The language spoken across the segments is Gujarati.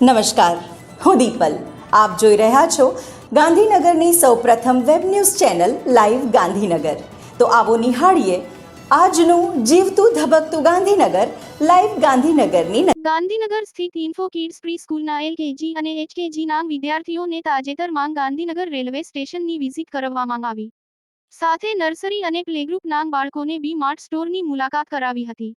નમસ્કાર. હું દીપલ. આપ જોઈ રહ્યા છો ગાંધીનગરની સૌપ્રથમ web news channel live Gandhinagar. તો આવો નિહાળીએ આજનું જીવતું ધબકતું ગાંધીનગર લાઈવ ગાંધીનગરની ગાંધીનગર સ્થિત ઇન્ફો કિડ્સ પ્રી સ્કૂલના એલકેજી અને એચકેજીના વિદ્યાર્થીઓને તાજેતરમાં ગાંધીનગર રેલવે સ્ટેશનની વિઝિટ કરવામાં આવી. સાથે નર્સરી અને પ્લેગ્રુપના બાળકોને બી માર્ટ સ્ટોરની મુલાકાત કરાવી હતી.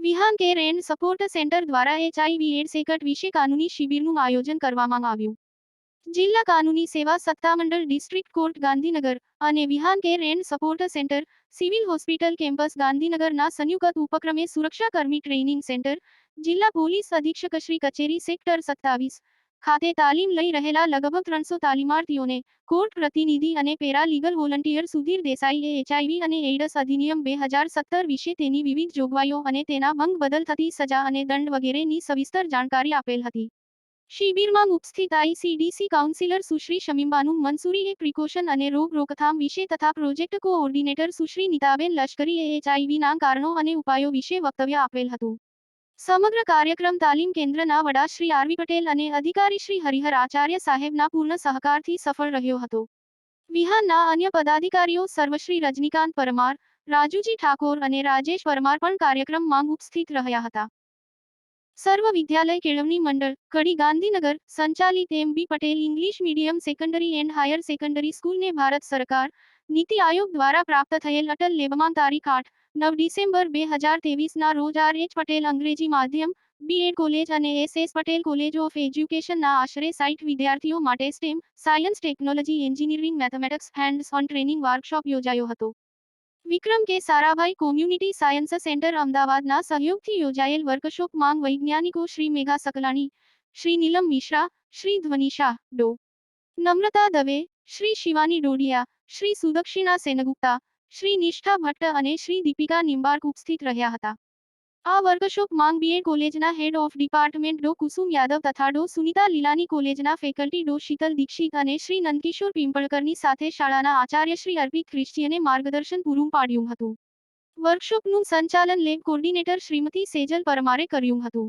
Vihan care and support centre દ્વારા એચઆઈવી એડ્સ એકટ વિશે કાનૂની શિબિરનું આયોજન કરવામાં આવ્યું. જિલ્લા કાનૂની સેવા સત્તામંડળ ડિસ્ટ્રિક્ટ કોર્ટ ગાંધીનગર અને Vihaan care and support centre civil hospital campus ગાંધીનગરના સંયુક્ત ઉપક્રમે સુરક્ષાકર્મી ટ્રેનિંગ સેન્ટર જિલ્લા પોલીસ અધિક્ષક શ્રી કચેરી સેક્ટર સત્તાવીસ ખાતે તાલીમ લઈ રહેલા લગભગ ત્રણસો તાલીમાર્થીઓને કોર્ટ પ્રતિનિધિ અને પેરા લીગલ વોલન્ટિયર સુધીર દેસાઈએ એચઆઈવી અને એઇડસ અધિનિયમ બે હજાર સત્તર વિશે તેની વિવિધ જોગવાઈઓ અને તેના ભંગ બદલ થતી સજા અને દંડ વગેરેની સવિસ્તર જાણકારી આપેલ હતી. શિબિરમાં ઉપસ્થિત આઈસીડીસી કાઉન્સિલર સુશ્રી શમીમબાનુ, મંસૂરીએ પ્રિકોશન અને રોગ રોકથામ વિશે તથા પ્રોજેક્ટ કોઓર્ડિનેટર સુશ્રી નીતાબેન લશ્કરીએ એચઆઈવીના કારણો અને ઉપાયો વિશે વક્તવ્ય આપેલ હતું. સમગ્ર કાર્યક્રમ તાલીમ કેન્દ્રના વડા શ્રી આરવી પટેલ અને અધિકારી શ્રી હરિહર આચાર્ય સાહેબના પૂર્ણ સહકારથી સફળ રહ્યો હતો. વિહારના અન્ય પદાધિકારીઓ સર્વશ્રી રજનીકાંત પરમાર, રાજુજી ઠાકોર અને રાજેશ પરમાર પણ કાર્યક્રમમાં ઉપસ્થિત રહ્યા હતા. સર્વ વિદ્યાલય કેળવણી મંડળ કડી ગાંધીનગર, સંચાલિત M. B. Patel English medium secondary and higher secondary સ્કૂલને Bharat સરકાર, નીતિ આયોગ દ્વારા પ્રાપ્ત થયેલ અટલ લેબમાં તારીખ આઠ, નવ ડિસેમ્બર બે હજાર તેવીસના રોજ આર. એચ. પટેલ અંગ્રેજી માધ્યમ બીએડ કોલેજ અને S. S. Patel college of એજ્યુકેશનના આશરે સાઇટ વિદ્યાર્થીઓ માટે STEM science, technology, engineering, mathematics hands on training workshop યોજાયો હતો. વિક્રમ કે સારાભાઈ કોમ્યુનિટી સાયન્સ સેન્ટર અમદાવાદના સહયોગથી યોજાયેલ વર્કશોપમાં વૈજ્ઞાનિકો શ્રી મેઘા સકલાણી, શ્રી નીલમ મિશ્રા, શ્રી ધ્વનિશા ડો. નમ્રતા દવે, શ્રી શિવાની ડોડિયા, શ્રી સુદક્ષિણા સેનગુપ્તા, શ્રી નિષ્ઠા ભટ્ટ અને શ્રી દીપિકા નિંબાર્ક ઉપસ્થિત રહ્યા હતા. આ વર્કશોપ માંગ બીએડ કોલેજના head of department Dr Kusum Yadav તથા ડો સુનિતા લીલાની કોલેજના ફેકલ્ટી ડો શીતલ દીક્ષિત અને શ્રી નંદકિશોર પિંપળકરની સાથે શાળાના આચાર્ય શ્રી અર્પિત ક્રિસ્ટીયને માર્ગદર્શન પૂરું પાડ્યું હતું. વર્કશોપનું સંચાલન લેબ કોર્ડિનેટર શ્રીમતી સેજલ પરમારે કર્યું હતું.